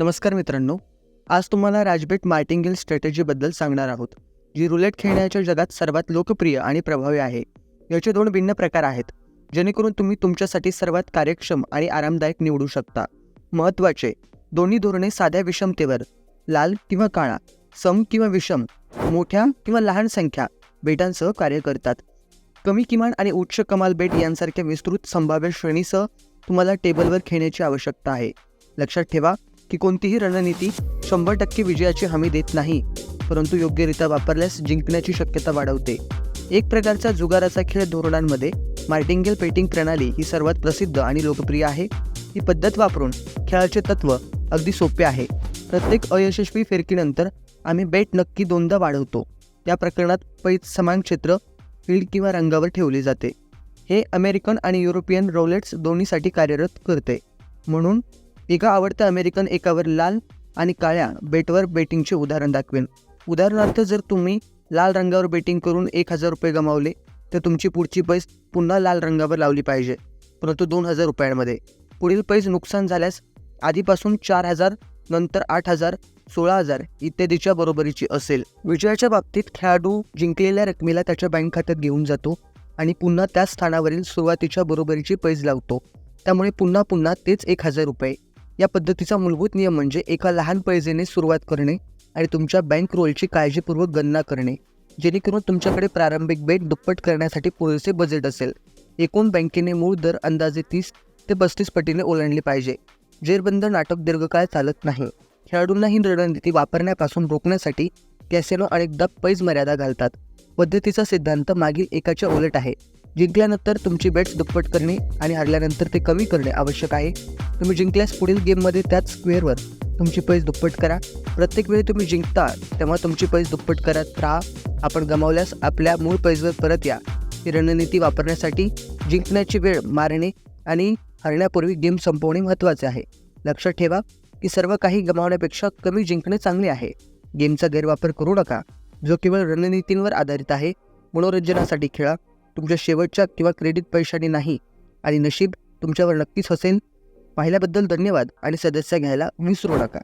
नमस्कार मित्रांनो आज तुम्हाला राजबेट मार्टिंगेल स्ट्रॅटेजीबद्दल सांगणार आहोत जी रुलेट खेळण्याच्या जगात सर्वात लोकप्रिय आणि प्रभावी आहे. याचे दोन भिन्न प्रकार आहेत जेणेकरून तुम्ही तुमच्यासाठी सर्वात कार्यक्षम आणि आरामदायक निवडू शकता. महत्त्वाचे दोन्ही धोरणे साध्या विषमतेवर लाल किंवा काळा सम किंवा विषम मोठ्या किंवा लहान संख्या बेटांसह कार्य करतात. कमी किमान आणि उच्च कमाल बेट यांसारख्या विस्तृत संभाव्य श्रेणीसह तुम्हाला टेबलवर खेळण्याची आवश्यकता आहे. लक्षात ठेवा की कोणतीही रणनीती शंभर टक्के विजयाची हमी देत नाही परंतु योग्यरित्या वापरल्यास जिंकण्याची शक्यता वाढवते. एक प्रकारचा जुगाराचा खेळ धोरणांमध्ये मार्टिंगेल पेटिंग प्रणाली ही सर्वात प्रसिद्ध आणि लोकप्रिय आहे. ही पद्धत वापरून खेळाचे तत्त्व अगदी सोपे आहे. प्रत्येक अयशस्वी फिरकीनंतर आम्ही बेट नक्की दोनदा वाढवतो. त्या प्रकरणात पैत समान क्षेत्र फील्ड किंवा रंगावर ठेवले जाते. हे अमेरिकन आणि युरोपियन रोलेट्स दोन्हीसाठी कार्यरत करते. म्हणून एका आवडत्या अमेरिकन एकावर लाल आणि काळ्या बेटवर बेटिंगचे उदाहरण दाखवेन. उदाहरणार्थ जर तुम्ही लाल रंगावर बेटिंग करून एक हजार रुपये गमावले तर तुमची पुढची पैस पुन्हा लाल रंगावर लावली पाहिजे परंतु दोन हजार रुपयांमध्ये. पुढील पैस नुकसान झाल्यास आधीपासून चार हजार नंतर आठ हजार सोळा हजार इत्यादीच्या बरोबरीची असेल. विजयाच्या बाबतीत खेळाडू जिंकलेल्या रकमेला त्याच्या बँक खात्यात घेऊन जातो आणि पुन्हा त्याच स्थानावरील सुरुवातीच्या बरोबरीची पैज लावतो. त्यामुळे पुन्हा पुन्हा तेच एक हजार रुपये. या पद्धतीचा मूलभूत नियम म्हणजे एका लहान पैजेने सुरुवात करणे आणि तुमच्या बँक रोलची काळजीपूर्वक गणना करणे. जेणेकरून तुमच्याकडे प्रारंभिक बेट दुप्पट करण्यासाठी पुरेसे बजेट असेल. एकूण बँकेने मूळ दर अंदाजे तीस ते पस्तीस पटीने ओलांडली पाहिजे. जेरबंद नाटक दीर्घकाळ चालत नाही. खेळाडूंना ही रणनीती वापरण्यापासून रोखण्यासाठी कॅसेनो अनेकदा पैज मर्यादा घालतात. पद्धतीचा सिद्धांत मागील एकाच्या उलट आहे. जिंकल्यानंतर तुमची बेट्स दुप्पट करणे आणि हरल्यानंतर ते कमी करणे आवश्यक आहे. तुम्ही जिंकल्यास पुढील गेममध्ये त्याच स्क्वेअरवर तुमची पैज दुप्पट करा. प्रत्येक वेळी तुम्ही जिंकता तेव्हा तुमची पैज दुप्पट करत राहा. आपण गमावल्यास आपल्या मूळ पैजवर परत या. ही रणनीती वापरण्यासाठी जिंकण्याची वेळ मारणे आणि हरण्यापूर्वी गेम संपवणे महत्त्वाचे आहे. लक्षात ठेवा की सर्व काही गमावण्यापेक्षा कमी जिंकणे चांगले आहे. गेमचा गैरवापर करू नका. जो केवळ रणनीतींवर आधारित आहे मनोरंजनासाठी खेळा. तुमच्या शेवटच्या किंवा क्रेडिट पैशाने नाही आणि नशीब तुमच्यावर नक्कीच हसेन. पाहिल्याबद्दल धन्यवाद आणि सदस्य घ्यायला विसरू नका.